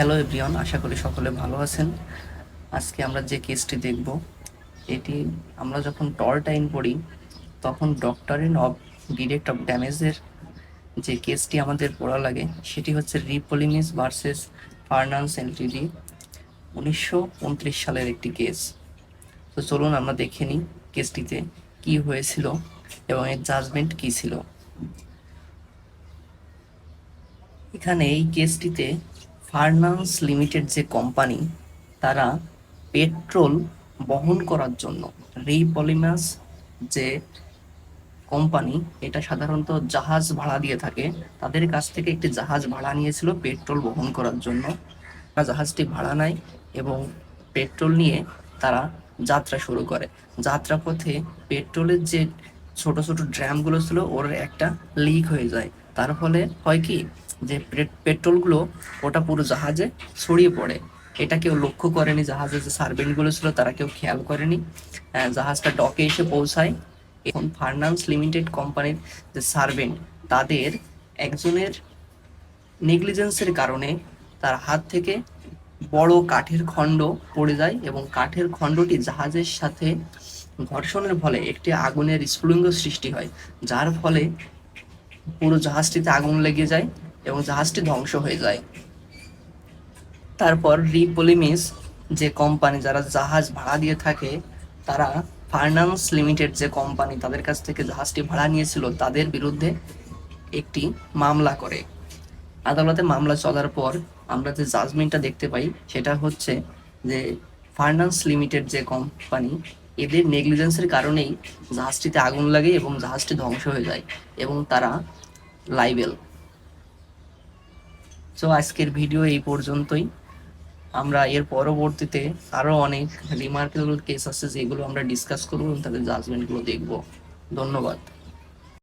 Hello everyone আশা করি সকলে ভালো আছেন। আজকে আমরা যে কেসটি দেখব, এটি আমরা যখন টল টাইম পড়ি, তখন ডক্টরিন অফ ডিরেক্ট অফ ড্যামেজের যে কেসটি আমাদের পড়া লাগে, সেটি হচ্ছে রিপোলিমিস ভার্সেস ফার্নান্স এলটিডি উনিশশো উনত্রিশ সালের একটি কেস তো চলুন আমরা দেখে নিই কেসটিতে কি হয়েছিল এবং এর জাজমেন্ট কি ছিল। এখানে এই কেসটিতে ফার্নান্স লিমিটেড যে কোম্পানি, তারা পেট্রোল বহন করার জন্য রিপলিমাস যে কোম্পানি, এটা সাধারণত জাহাজ ভাড়া দিয়ে থাকে, তাদের কাছ থেকে একটি জাহাজ ভাড়া নিয়েছিল পেট্রোল বহন করার জন্য। জাহাজটি ভাড়া নেয় এবং পেট্রোল নিয়ে তারা যাত্রা শুরু করে। যাত্রা পথে পেট্রোলের যে ছোট ছোট ড্রামগুলো ছিল, ওর একটা লিক হয়ে যায়। তার ফলে হয় কি যে পেট্রোলগুলো ওটা পুরো জাহাজে ছড়িয়ে পড়ে। এটা কেউ লক্ষ্য করেনি জাহাজে যে সার্ভেন্টগুলো ছিল, তারা কেউ খেয়াল করেনি। জাহাজটা ডকে এসে পৌঁছায়। এখন ফার্নান্স লিমিটেড কোম্পানির যে সার্ভেন্ট, তাদের একজনের নেগলিজেন্সের কারণে তার হাত থেকে বড় কাঠের খণ্ড পড়ে যায় এবং কাঠের খণ্ডটি জাহাজের সাথে ঘর্ষণের ফলে একটি আগুনের স্ফুলিঙ্গ সৃষ্টি হয়, যার ফলে পুরো জাহাজটিতে আগুন লেগে যায়। এবং জাহাজটি ধ্বংস হয়ে যায়। তারপর রিপোলিমিস যে কোম্পানি যারা জাহাজ ভাড়া দিয়ে থাকে, তারা ফার্নান্স লিমিটেড যে কোম্পানি তাদের কাছ থেকে জাহাজটি ভাড়া নিয়েছিল, তাদের বিরুদ্ধে একটি মামলা করে। আদালতে মামলা চলার পর আমরা যে জাজমেন্টটা দেখতে পাই, সেটা হচ্ছে যে ফার্নান্স লিমিটেড যে কোম্পানি, এদের নেগলিজেন্সের কারণেই জাহাজটিতে আগুন লাগে এবং জাহাজটি ধ্বংস হয়ে যায় এবং তারা লাইবেল তো আজকের ভিডিও এই পর্যন্তই। আমরা এর পরবর্তীতে আরও অনেক রিমার্কেবল কেস আছে যেগুলো আমরা ডিসকাস করব এবং তাদের জাজমেন্টগুলো দেখব। ধন্যবাদ।